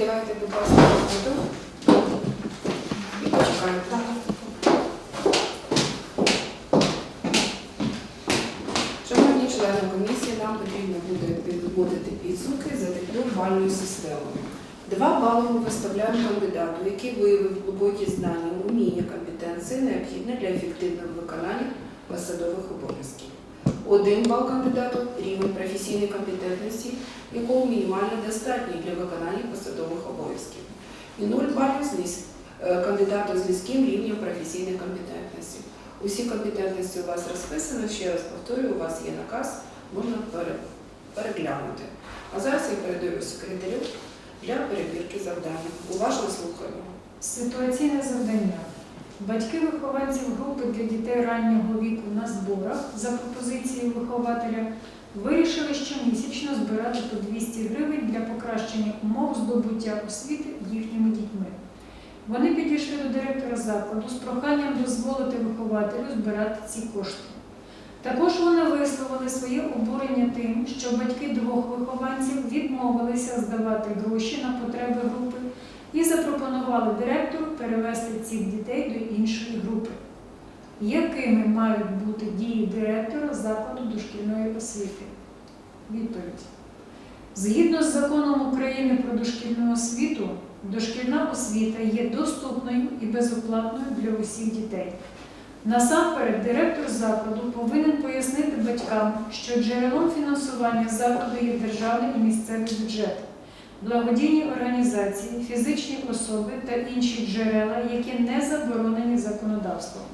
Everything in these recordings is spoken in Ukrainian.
Сідайте, будь ласка, роботу. І почекайте. Шановні члени комісії, нам потрібно буде підводити підсумки за таку бальну систему. Два бали ми виставляємо кандидату, який виявив глибокі знання, уміння, компетенції, необхідні для ефективного виконання посадових обов'язків. Один бал кандидату рівень професійної компетентності, якого мінімально достатній для виконання посадових обов'язків. І 0 балів е, кандидату з низьким рівнем професійної компетентності. Усі компетентності у вас розписані, ще раз повторюю, у вас є наказ, можна переглянути. А зараз я передаю секретарю для перевірки завдання. Уважно слухаємо. Ситуаційне завдання. Батьки вихованців групи для дітей раннього віку на зборах за пропозицією вихователя вирішили щомісячно збирати по 200 гривень для покращення умов здобуття освіти їхніми дітьми. Вони підійшли до директора закладу з проханням дозволити вихователю збирати ці кошти. Також вони висловили своє обурення тим, що батьки двох вихованців відмовилися здавати гроші на потреби групи і запропонували директору перевести цих дітей до іншої групи. Якими мають бути дії директора закладу дошкільної освіти? Відповідь. Згідно з законом України про дошкільну освіту, дошкільна освіта є доступною і безоплатною для усіх дітей. Насамперед, директор закладу повинен пояснити батькам, що джерелом фінансування закладу є державний і місцевий бюджет благодійні організації, фізичні особи та інші джерела, які не заборонені законодавством.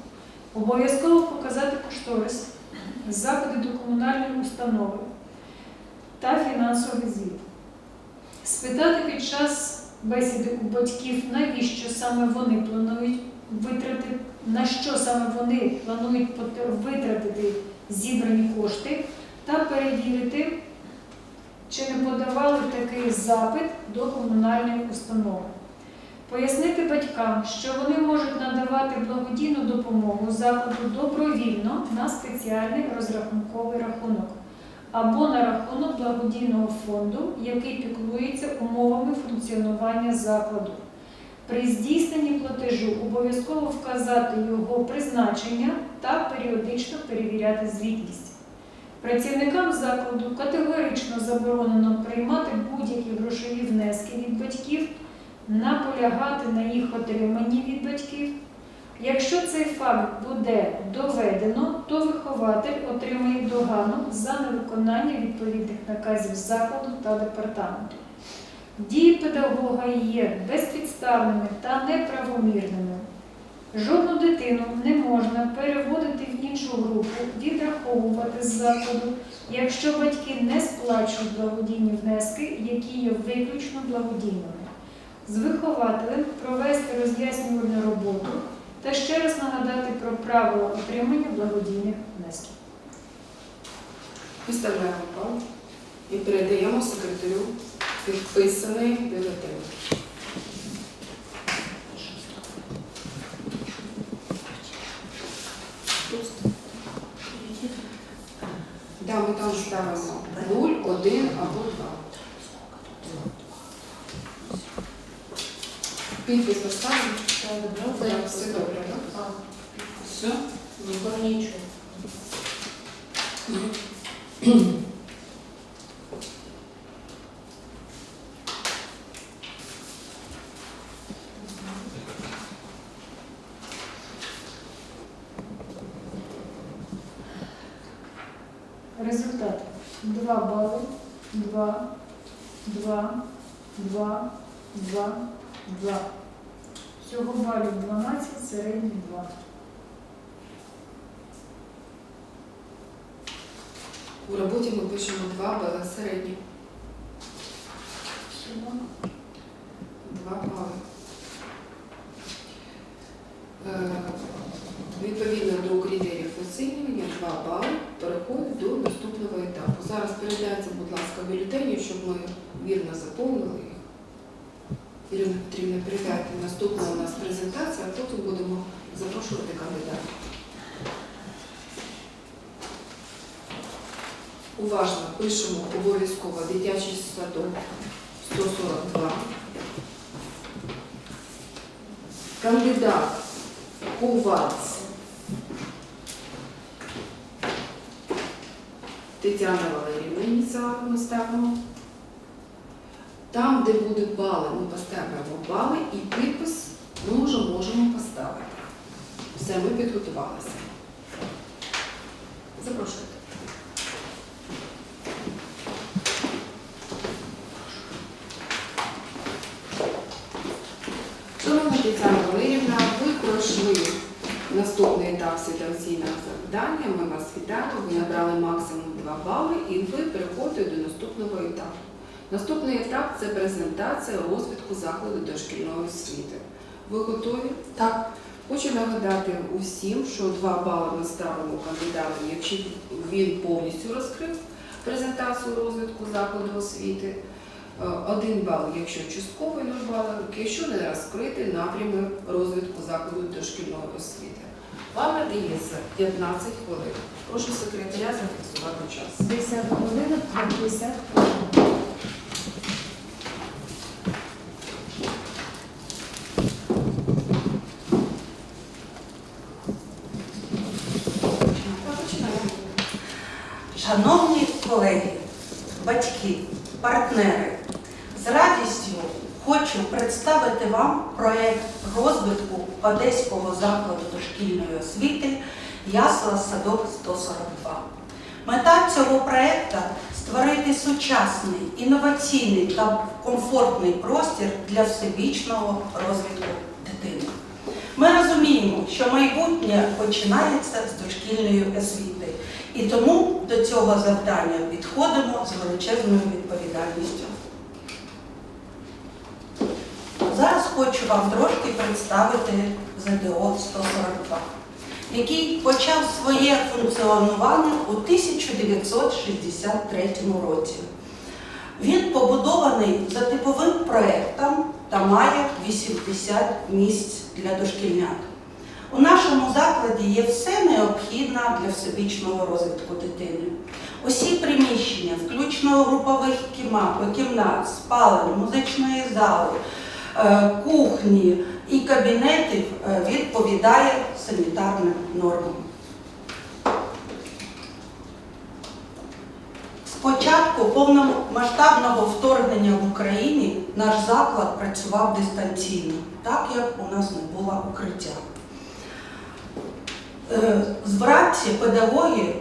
Обов'язково показати кошторис, заходи до комунальної установи та фінансовий звіт. Спитати під час бесіди у батьків, навіщо саме вони планують витратити, на що саме вони планують витратити зібрані кошти, та перевірити, чи не подавали такий запит до комунальної установи. Пояснити батькам, що вони можуть надавати благодійну допомогу закладу добровільно на спеціальний розрахунковий рахунок або на рахунок благодійного фонду, який піклується умовами функціонування закладу. При здійсненні платежу обов'язково вказати його призначення та періодично перевіряти звітність. Працівникам закладу категорично заборонено приймати будь-які грошові внески від батьків, наполягати на їх отриманні від батьків. Якщо цей факт буде доведено, то вихователь отримає догану за невиконання відповідних наказів закладу та департаменту. Дії педагога є безпідставними та неправомірними. Жодну дитину не можна переводити в іншу групу, відраховувати з закладу, якщо батьки не сплачують благодійні внески, які є виключно благодійними. З вихователем провести роз'яснювальну роботу та ще раз нагадати про правила отримання благодійних внесків. Виставляємо бал і передаємо секретарю підписаний бюлетень. Да, ми там ставимо 0, 1 або 2. Підпис поставимо. Так, все добре, так? Все? Ніколи нічого. Результати. 2 бали, 2, 2, 2, 2, 2. Всього балів 12, середній 2. У роботі ми пишемо 2 бали середні. Всього 2 бали. Е, Відповідно до критеріїв оцінювання 2 бали переходить до наступного етапу. Зараз передайте, будь ласка, бюлетені, щоб ми вірно заповнили. Ірина Петрівна, передайте. Наступна у нас презентація, а потім будемо запрошувати кандидатів. Уважно пишемо обов'язково дитячий садок 142. кандидат Ковац Тетяна Валерівна ініціал ми. Там, де будуть бали, ми поставимо бали і підпис ми вже можемо поставити. Все, ми підготувалися. Запрошуйте. Ви пройшли наступний етап ситуаційного завдання. Ми вас вітаємо. Ви набрали максимум 2 бали і ви переходите до наступного етапу. Наступний етап це презентація розвитку закладу дошкільної освіти. Ви готові? Так. Хочу нагадати усім, що 2 бали ми ставимо кандидату, якщо він повністю розкрив презентацію розвитку закладу освіти. Е, Один бал, якщо частковий 0 балів, якщо не розкрити напрями розвитку закладу дошкільної освіти. Вам надається 15 хвилин. Прошу секретаря зафіксувати час. 10 хвилин, 50 хвилин. Батьки, партнери, з радістю хочу представити вам проєкт розвитку Одеського закладу дошкільної освіти Ясла Садок 142. Мета цього проєкту створити сучасний, інноваційний та комфортний простір для всебічного розвитку дитини. Ми розуміємо, що майбутнє починається з дошкільної освіти, і тому до цього завдання підходимо з величезною відповідальністю. Зараз хочу вам трошки представити ЗДО 142, який почав своє функціонування у 1963 році. Він побудований за типовим проєктом та має 80 місць для дошкільнят. У нашому закладі є все необхідне для всебічного розвитку дитини. Усі приміщення, включно групових кімнат, спалень, музичної зали, е, кухні і кабінетів е, відповідає санітарним нормам. З початку повномасштабного вторгнення в Україні наш заклад працював дистанційно, так як у нас не було укриття. Е, вранці педагоги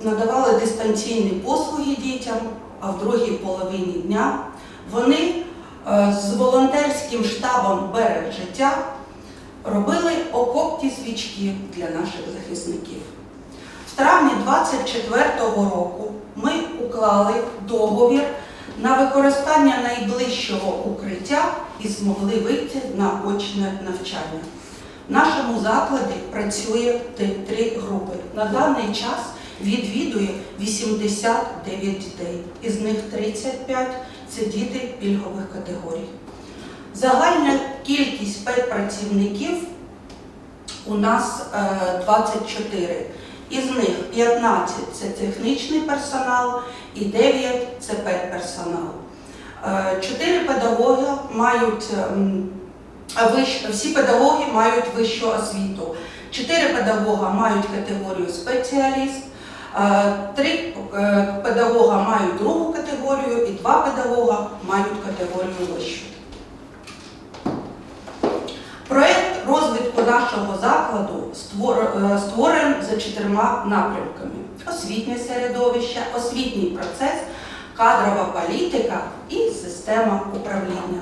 надавали дистанційні послуги дітям, а в другій половині дня вони е, з волонтерським штабом Берег життя робили окопні свічки для наших захисників. В травні 24-го року ми уклали договір на використання найближчого укриття і змогли вийти на очне навчання. В нашому закладі працює три групи. На даний час відвідує 89 дітей, із них 35 це діти пільгових категорій. Загальна кількість педпрацівників у нас е, 24. Із них 15 це технічний персонал і 9 це педперсонал. Е, Чотири педагоги мають всі педагоги мають вищу освіту. Чотири педагога мають категорію спеціаліст, три е, педагога мають другу категорію і два педагога мають категорію вищу. Проєкт розвитку нашого закладу е, створений за чотирма напрямками: освітнє середовище, освітній процес, кадрова політика і система управління.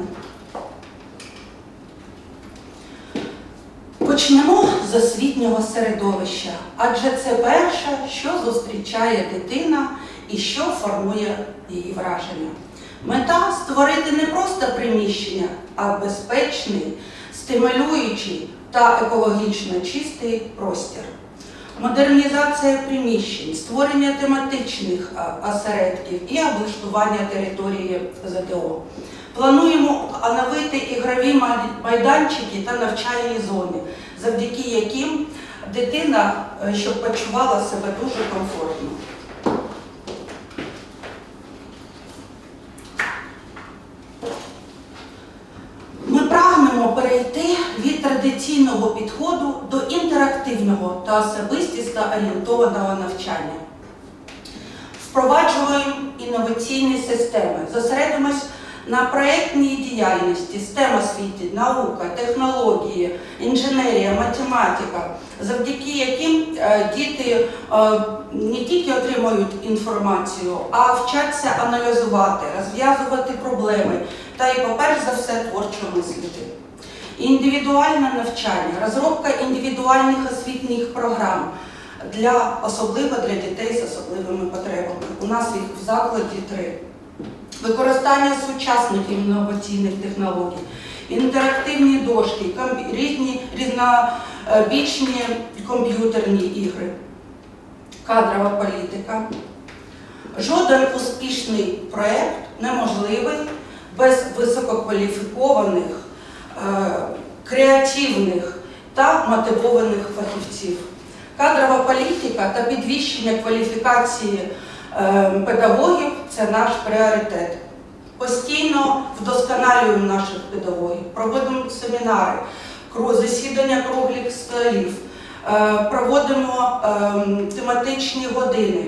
Почнемо з освітнього середовища, адже це перше, що зустрічає дитина і що формує її враження. Мета створити не просто приміщення, а безпечний, стимулюючий та екологічно чистий простір. Модернізація приміщень, створення тематичних осередків і облаштування території ЗДО. Плануємо оновити ігрові майданчики та навчальні зони, завдяки яким дитина е, щоб почувала себе дуже комфортно. Ми прагнемо перейти від традиційного підходу до інтерактивного та особистісно орієнтованого навчання. Впроваджуємо інноваційні системи. Зосередимось на проєктній діяльності, STEM освіті, наука, технології, інженерія, математика, завдяки яким е, діти е, не тільки отримують інформацію, а вчаться аналізувати, розв'язувати проблеми та і, по-перше за все, творчо мислити. Індивідуальне навчання, розробка індивідуальних освітніх програм для особливо для дітей з особливими потребами. У нас їх в закладі три. Використання сучасних інноваційних технологій, інтерактивні дошки, різні різнобічні комп'ютерні ігри, кадрова політика. Жоден успішний проєкт неможливий без висококваліфікованих, е, креативних та мотивованих фахівців. Кадрова політика та підвищення кваліфікації педагогів це наш пріоритет. Постійно вдосконалюємо наших педагогів, проводимо семінари, засідання круглих столів, е, проводимо ем, тематичні години,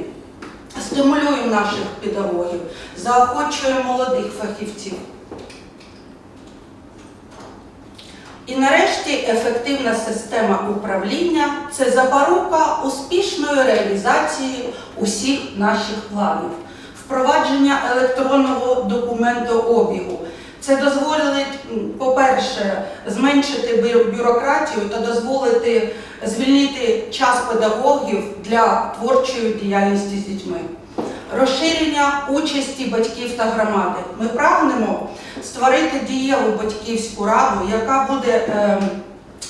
стимулюємо наших педагогів, заохочуємо молодих фахівців. І нарешті ефективна система управління це запорука успішної реалізації усіх наших планів. Впровадження електронного документообігу. Це дозволить, по-перше, зменшити бюрократію та дозволити звільнити час педагогів для творчої діяльності з дітьми. Розширення участі батьків та громади. Ми прагнемо створити дієву батьківську раду, яка буде ем,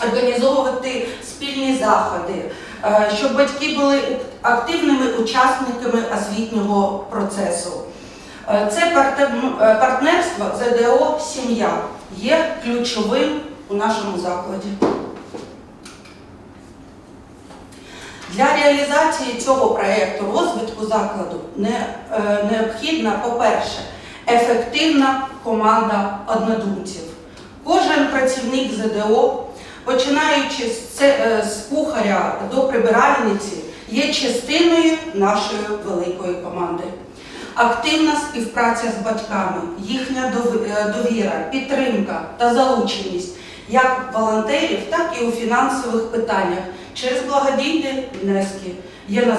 організовувати спільні заходи, е, щоб батьки були активними учасниками освітнього процесу. Е, Це е, партнерство ЗДО Сім'я є ключовим у нашому закладі. Для реалізації цього проєкту розвитку закладу е, необхідна, по-перше, ефективна команда однодумців. Кожен працівник ЗДО, починаючи е, з кухаря до прибиральниці, є частиною нашої великої команди. Активна співпраця з батьками, їхня е, довіра, підтримка та залученість як волонтерів, так і у фінансових питаннях через благодійні внески є